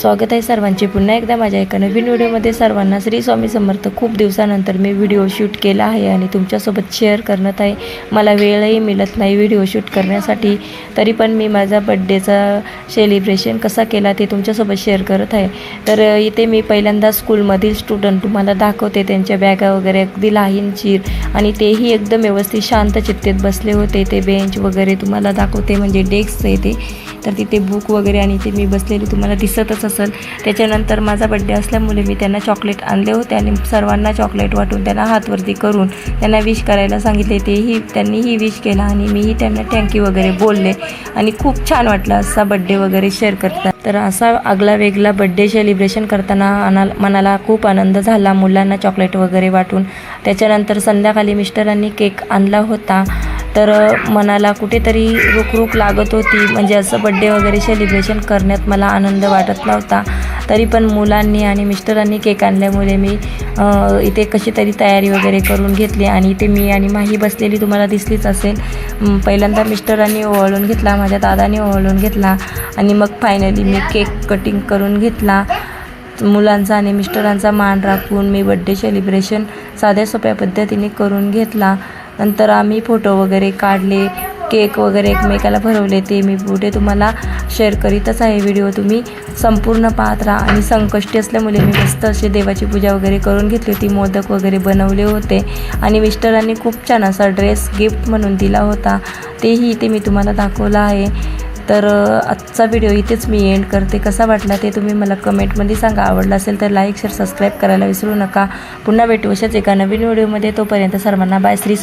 स्वागत आहे सर्वांचे. पुन्हा एकदा माझ्या एका नवीन व्हिडिओमध्ये सर्वांना श्री स्वामी समर्थ. खूप दिवसानंतर मी व्हिडिओ शूट केला आहे आणि तुमच्यासोबत शेअर करत आहे. मला वेळही मिळत नाही व्हिडिओ शूट करण्यासाठी. तरी पण मी माझा बड्डेचा सेलिब्रेशन कसा केला ते तुमच्यासोबत शेअर करत आहे. तर इथे मी पहिल्यांदा स्कूलमधील स्टुडंट तुम्हाला दाखवते. त्यांच्या बॅगा वगैरे अगदी लाहीनशीर आणि तेही एकदम व्यवस्थित शांत चित्तेत बसले होते. ते बेंच वगैरे तुम्हाला दाखवते. म्हणजे डेस्क आहे ते. तर तिथे बुक वगैरे आणि ते मी बसलेली तुम्हाला दिसतच असेल. त्याच्यानंतर माझा बड्डे असल्यामुळे मी त्यांना चॉकलेट आणले होते आणि सर्वांना चॉकलेट वाटून त्यांना हातवरती करून त्यांना विश करायला सांगितले. तेही त्यांनीही विश केला आणि मीही त्यांना थँक्यू वगैरे बोलले. आणि खूप छान वाटलं असा बड्डे वगैरे शेअर करतात तर असा आगला वेगळा बड्डे सेलिब्रेशन करताना अनाल मनाला खूप आनंद झाला. मुलांना चॉकलेट वगैरे वाटून. त्याच्यानंतर संध्याकाळी मिस्टरांनी केक आणला होता. तर मनाला कुठेतरी रुखरुख लागत होती. म्हणजे असं बड्डे वगैरे सेलिब्रेशन करण्यात मला आनंद वाटत नव्हता. तरी पण मुलांनी आणि मिस्टरांनी केक आणल्यामुळे मी इथे कशी तरी तयारी वगैरे करून घेतली आणि इथे मी आणि माही बसलेली तुम्हाला दिसलीच असेल. पहिल्यांदा मिस्टरांनी ओवाळून घेतला माझ्या दादाने ओवाळून घेतला आणि मग फायनली मी केक कटिंग करून घेतला. मुलांचा आणि मिस्टरांचा मान राखून मी बड्डे सेलिब्रेशन साध्या सोप्या पद्धतीने करून घेतला. नंतर आम्ही फोटो वगैरे काढले केक वगैरे एकमेकाला भरवले ते मी पुढे तुम्हाला शेअर करीतच आहे. व्हिडिओ तुम्ही संपूर्ण पाहत राहा आणि संकष्टी असल्यामुळे मी मस्त अशी देवाची पूजा वगैरे करून घेतली होती मोदक वगैरे बनवले होते. आणि मिस्टरांनी खूप छान असा ड्रेस गिफ्ट म्हणून दिला होता. तेही इथे मी तुम्हाला दाखवला आहे. तर आजचा व्हिडिओ इथेच मी एंड करते. कसा वाटला ते तुम्ही मला कमेंटमध्ये सांगा. आवडला असेल तर लाईक शेअर सबस्क्राईब करायला विसरू नका. पुन्हा भेटू अशाच एका नवीन व्हिडिओमध्ये तोपर्यंत सर्वांना बाय श्री